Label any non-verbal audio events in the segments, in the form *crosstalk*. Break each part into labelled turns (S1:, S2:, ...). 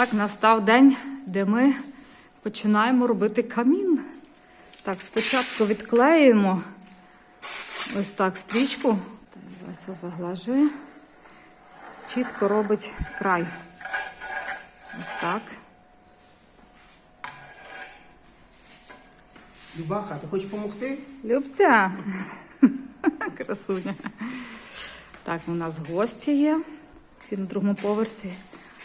S1: Так настав день, де ми починаємо робити камін. Так, спочатку відклеюємо ось так стрічку. Вася заглажує. Чітко робить край. Ось так.
S2: Любаха, ти хочеш допомогти?
S1: Любця. *laughs* Красуня. Так, у нас гості є. Всі на другому поверсі.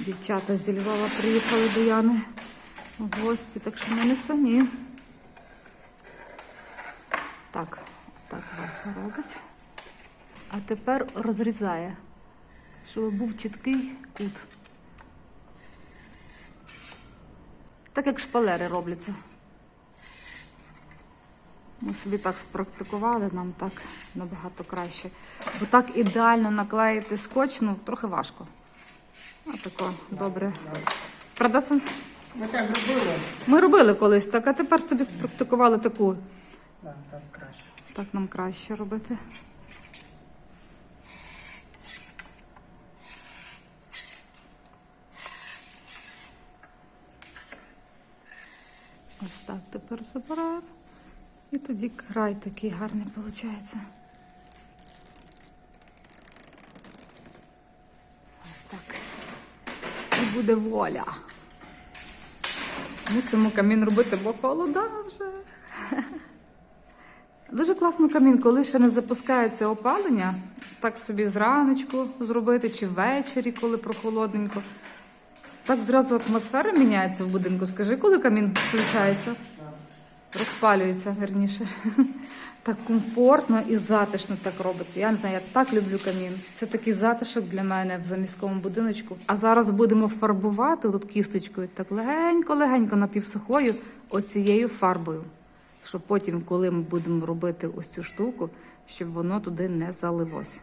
S1: Дівчата зі Львова приїхали до Яни в гості, так що ми не самі. Так, так Вася робить. А тепер розрізає, щоб був чіткий кут. Так як шпалери робляться. Ми собі так спрактикували, нам так набагато краще. Бо так ідеально наклеїти скотч, ну трохи важко. Отако, добре. Правда, Сонце?
S2: Ми так робили.
S1: Ми робили колись так, а тепер собі спрактикували таку.
S2: Так, так краще.
S1: Так нам краще робити. Ось так тепер забираємо. І тоді край такий гарний виходить. Ось так. І буде воля. Мусимо камін робити, бо холода вже. Дуже класно камін, коли ще не запускається опалення, так собі зраночку зробити чи ввечері, коли прохолодненько. Так зразу атмосфера міняється в будинку. Скажи, коли камін включається? Розпалюється, верніше. Так комфортно і затишно так робиться. Я не знаю, я так люблю камін. Це такий затишок для мене в заміському будиночку. А зараз будемо фарбувати тут кісточкою так легенько-легенько напівсухою оцією фарбою. Щоб потім, коли ми будемо робити ось цю штуку, щоб воно туди не залилось.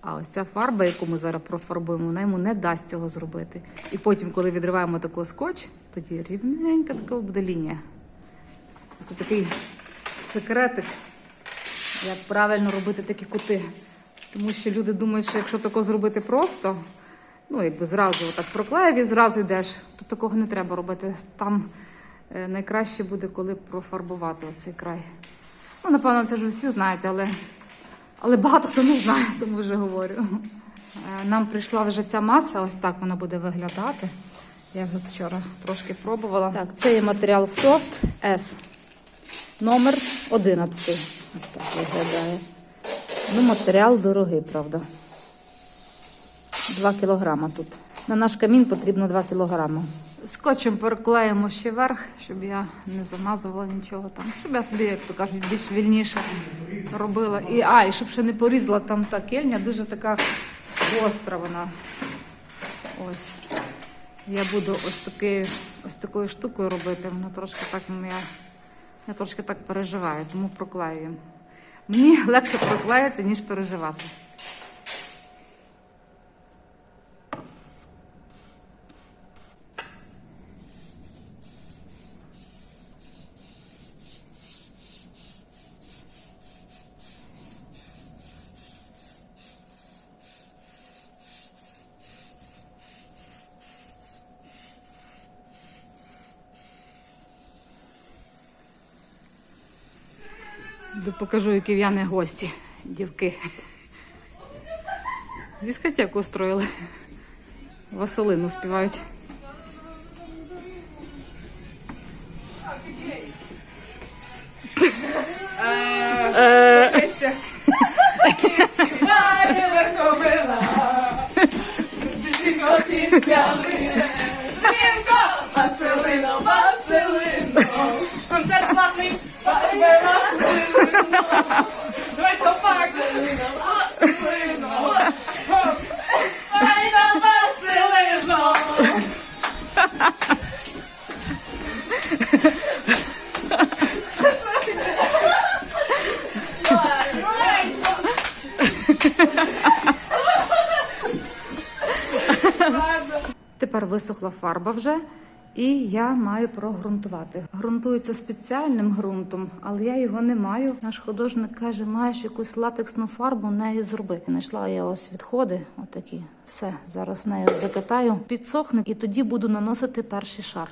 S1: А ось ця фарба, яку ми зараз профарбуємо, вона йому не дасть цього зробити. І потім, коли відриваємо такий скотч, тоді рівненька така буде лінія. Це такий секретик, як правильно робити такі кути. Тому що люди думають, що якщо тако зробити просто, ну якби зразу так проклеїв і зразу йдеш, то такого не треба робити. Там е, найкраще буде, коли профарбувати оцей край. Ну, напевно, це ж всі знають, але, але багато хто не знає, *laughs* тому вже говорю. Е, Нам прийшла вже ця маса, ось так вона буде виглядати. Я вже вчора трошки пробувала. Так, це є матеріал Soft S. Номер 11. Ось так виглядає. Ну, матеріал дорогий, правда. 2 кілограма тут. На наш камін потрібно 2 кілограма. Скотчем переклеїмо ще верх, щоб я не замазувала нічого там. Щоб я собі, як то кажуть, більш вільніше робила. І, а, і щоб ще не порізала там та кельня, дуже така гостра вона. Ось. Я буду ось, таки, ось такою штукою робити. Вона трошки так ну, я, трошки так переживаю, тому проклеюємо. Мені легше проклеїти, ніж переживати. Покажу, які в Яни гості, дівки. Дискотеку устроїли. Василину співають.
S3: Василино, Василино, концерт класний, давай Василино, Файна Василино.
S1: Тепер висохла фарба вже. І я маю прогрунтувати. Грунтується спеціальним ґрунтом, але я його не маю. Наш художник каже, маєш якусь латексну фарбу, нею зроби. Знайшла я ось відходи, отакі. Все, зараз нею закатаю, підсохне, і тоді буду наносити перший шар.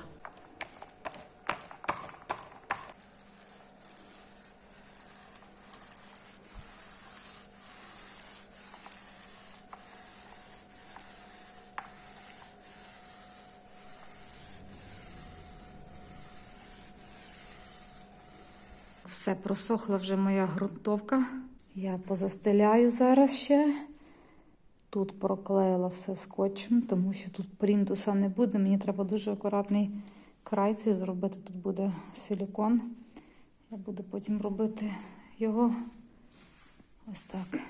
S1: Все, просохла вже моя ґрунтовка. Я позастеляю зараз ще. Тут проклеїла все скотчем, тому що тут принтуса не буде. Мені треба дуже акуратний край цей зробити. Тут буде силікон. Я буду потім робити його ось так.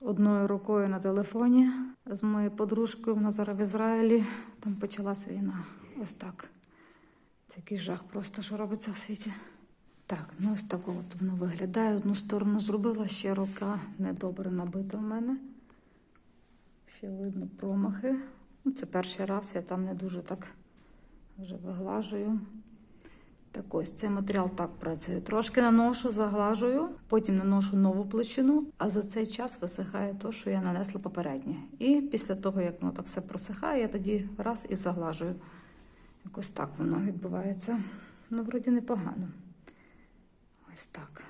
S1: Одною рукою на телефоні з моєю подружкою. Вона зараз в Ізраїлі. Там почалася війна. Ось так. Це який жах просто, що робиться в світі. Так, ну ось так от воно виглядає. Одну сторону зробила, ще рука недобре набита в мене. Ще видно промахи. Ну, це перший раз, я там не дуже так вже виглажую. Так ось цей матеріал так працює. Трошки наношу, заглажую, потім наношу нову площину, а за цей час висихає те, що я нанесла попереднє. І після того, як воно так все просихає, я тоді раз і заглажую. Якось так воно відбувається. Ну, вроді непогано. Ось так.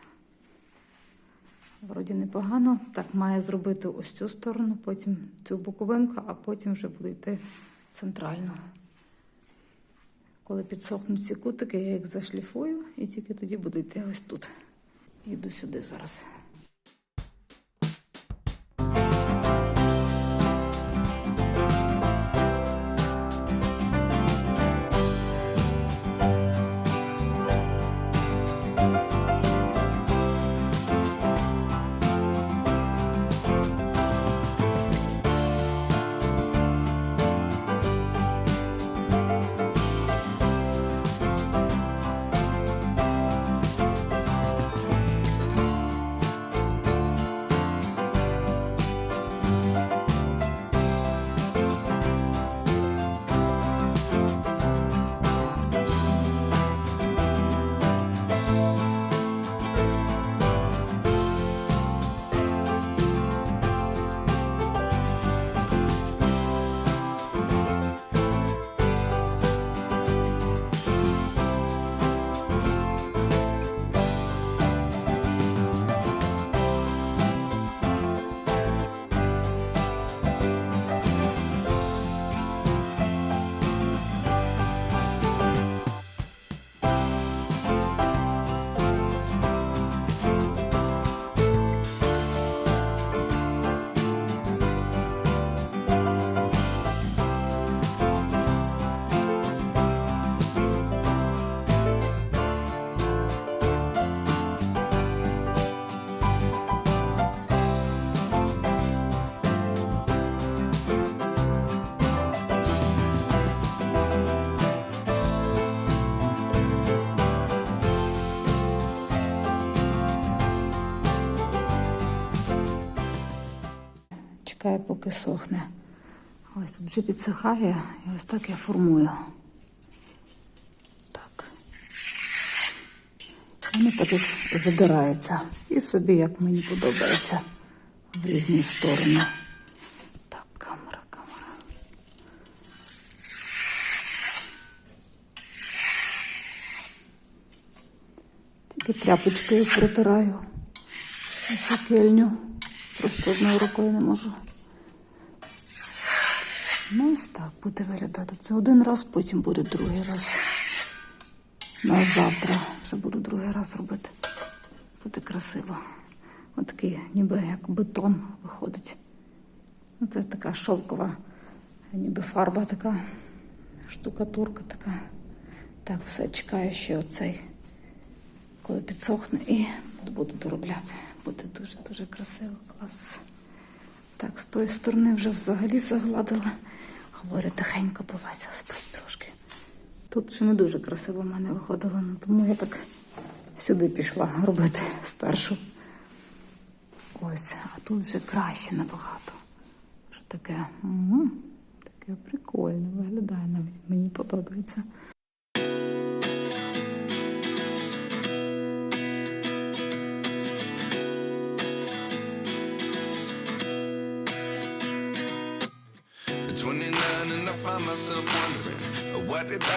S1: Вроді непогано. Так, має зробити ось цю сторону, потім цю боковинку, а потім вже буде йти центрально. Коли підсохнуть ці кутики, я їх зашліфую і тільки тоді буду йти ось тут. Йду сюди зараз. Чекаю, поки сохне. Ось тут вже підсихає, і ось так я формую. Так. Вони так як задираються. І собі, як мені подобається, в різні сторони. Так, камера, камера. Тільки тряпочкою протираю цю кельню. Просто одною рукою не можу. Ну, ось так буде виглядати. Це один раз, потім буде другий раз. На завтра вже буду другий раз робити. Буде красиво. Отакий, ніби як бетон виходить. Ну, Це така шовкова, ніби фарба така, штукатурка така. Так, все, чекаю ще оцей, коли підсохне, і буду доробляти. Буде дуже-дуже красиво, клас. Так, з тої сторони вже взагалі загладила. Говорю, тихенько Вася спить трошки. Тут ще не дуже красиво в мене виходило, ну, тому я так сюди пішла робити спершу. Ось, а тут вже краще набагато. Вже таке, угу, таке прикольне виглядає навіть. Мені подобається.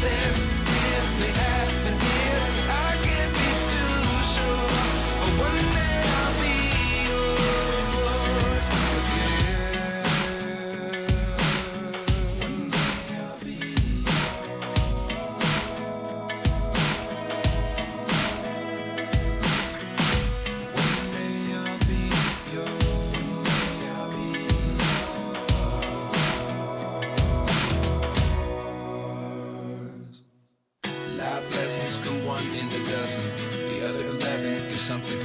S4: This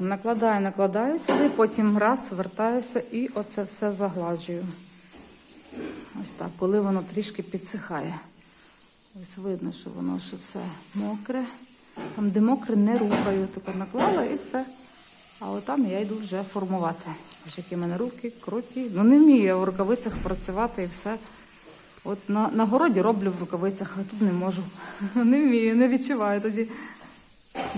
S1: Накладаю, накладаю сюди, потім раз, вертаюся і оце все загладжую. Ось так, коли воно трішки підсихає. Ось видно, що воно ще все мокре. Там, де мокре, не рухаю. Тепер наклала і все. А отам я йду вже формувати. Ось які в мене руки круті. Ну не вмію я в рукавицях працювати і все. От на, на городі роблю в рукавицях, а тут не можу. *laughs* Не вмію, не відчуваю тоді.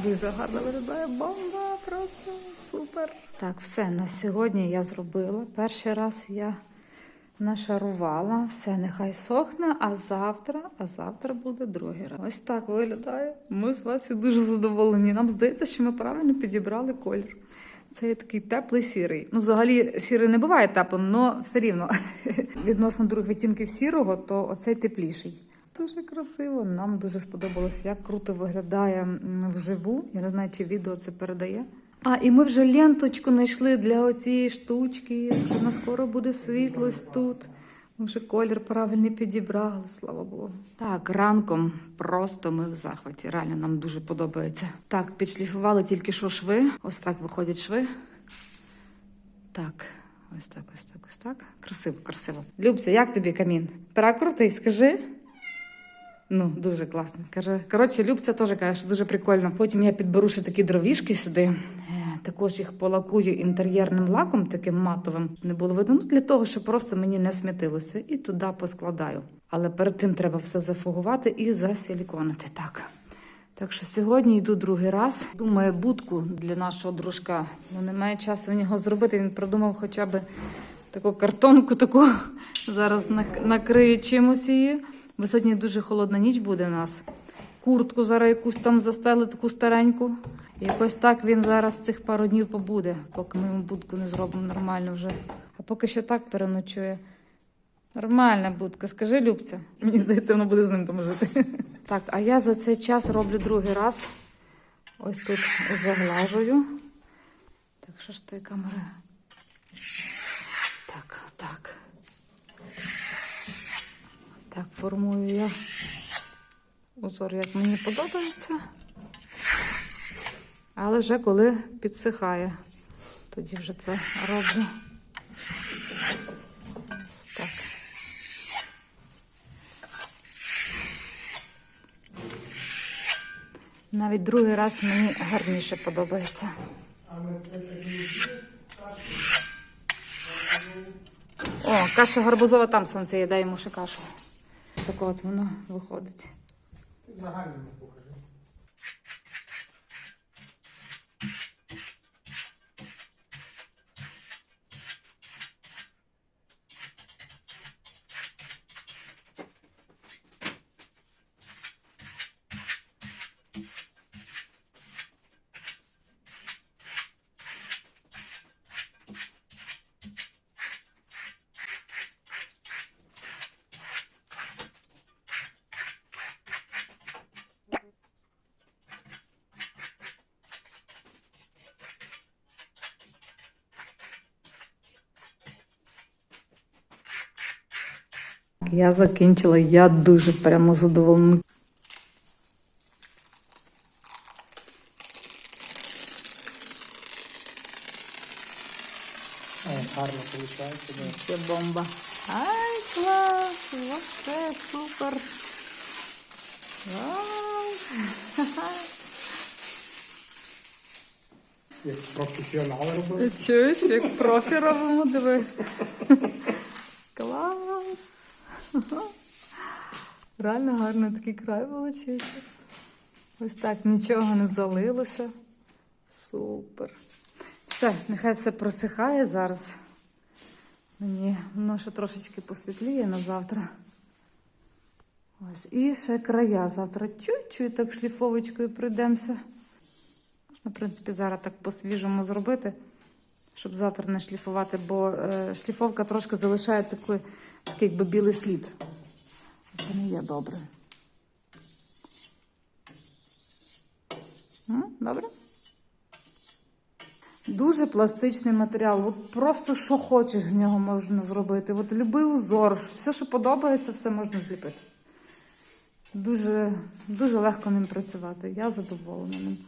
S1: Дуже гарно виглядає бомба, просто супер. Так, все на сьогодні я зробила. Перший раз я нашарувала, все нехай сохне, а завтра, а завтра буде другий раз. Ось так виглядає. Ми з Васю дуже задоволені. Нам здається, що ми правильно підібрали колір. Це такий теплий сірий. Ну, взагалі, сірий не буває теплим, але все рівно *laughs* відносно других відтінків сірого, то оцей тепліший. Дуже красиво. Нам дуже сподобалось, як круто виглядає вживу. Я не знаю, чи відео це передає. А, і ми вже ленточку знайшли для оцієї штучки. Що на скоро буде світлость тут. Ми вже колір правильний підібрали, слава Богу. Так, ранком просто ми в захваті. Реально нам дуже подобається. Так, підшліфували тільки що шви. Ось так виходять шви. Так, ось так, ось так, ось так. Красиво, красиво. Любця, як тобі камін? Перекрутий, скажи. Ну, дуже класно. Каже, коротше, Любця теж каже, що дуже прикольно. Потім я підберу ще такі дровішки сюди. Е, Також їх полакую інтер'єрним лаком, таким матовим. Не було видно. Ну, для того, щоб просто мені не смітилося. І туди поскладаю. Але перед тим треба все зафугувати і засиліконити. Так. Так що сьогодні йду другий раз. Думаю, будку для нашого дружка. Ну, немає часу в нього зробити. Він придумав хоча б таку картонку, таку зараз нак- накрию чимось її. Бо сьогодні дуже холодна ніч буде у нас. Куртку зараз якусь там застели, таку стареньку. І Якось так він зараз цих пару днів побуде, поки ми йому будку не зробимо нормально вже. А поки що так переночує. Нормальна будка, скажи, Любця. Мені здається, воно буде з ним там жити. *laughs* Так, а я за цей час роблю другий раз. Ось тут заглажую. Так, що ж тої камери? Так, так. Так, формую я узор, як мені подобається. Але вже коли підсихає, тоді вже це роблю. Так. Навіть другий раз мені гарніше подобається. О, каша гарбузова там сонце дай йому ще кашу. Так от воно виходить.
S2: Загально
S1: Я закінчила, я дуже прямо задоволена.
S2: Гарно виходить. Да.
S1: Ще бомба. Ай, клас! Вообще супер!
S2: Як професіонал робив.
S1: Ти чуєш, як профі робимо, диви. Клас! *laughs* Реально гарний такий край получився. Ось так нічого не залилося. Супер. Все, нехай все просихає зараз. Мені воно ще трошечки посвітліє на завтра. Ось. І ще края. Завтра чуть-чуть так шліфовочкою пройдемося. Можна, в принципі, зараз так по-свіжому зробити, щоб завтра не шліфувати, бо е, шліфовка трошки залишає такий, такий якби білий слід. Це не є добре. Добре? Дуже пластичний матеріал. От просто що хочеш з нього можна зробити. От любий узор, все, що подобається, все можна зліпити. Дуже, дуже легко ним працювати. Я задоволена ним.